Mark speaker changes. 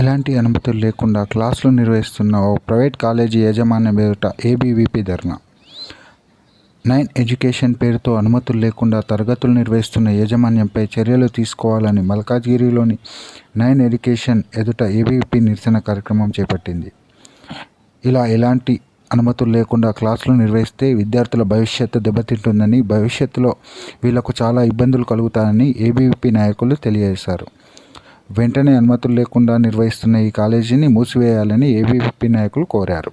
Speaker 1: ఎలాంటి అనుమతులు లేకుండా క్లాసులు నిర్వహిస్తున్న ఓ ప్రైవేట్ కాలేజీ యాజమాన్యం ఎదుట ఏబీవీపీ ధర్నా. నైన్ ఎడ్యుకేషన్ పేరుతో అనుమతులు లేకుండా తరగతులు నిర్వహిస్తున్న యాజమాన్యంపై చర్యలు తీసుకోవాలని మల్కాజ్గిరిలోని నైన్ ఎడ్యుకేషన్ ఎదుట ఏబీవీపీ నిరసన కార్యక్రమం చేపట్టింది. ఇలా ఎలాంటి అనుమతులు లేకుండా క్లాసులు నిర్వహిస్తే విద్యార్థుల భవిష్యత్తు దెబ్బతింటుందని భవిష్యత్తులో వీళ్ళకు చాలా ఇబ్బందులు కలుగుతాయని ఏబీవీపీ నాయకులు తెలియజేశారు. వెంటనే అనుమతులు లేకుండా నిర్వహిస్తున్న ఈ కాలేజీని మూసివేయాలని ఏబీవీపీ నాయకులు కోరారు.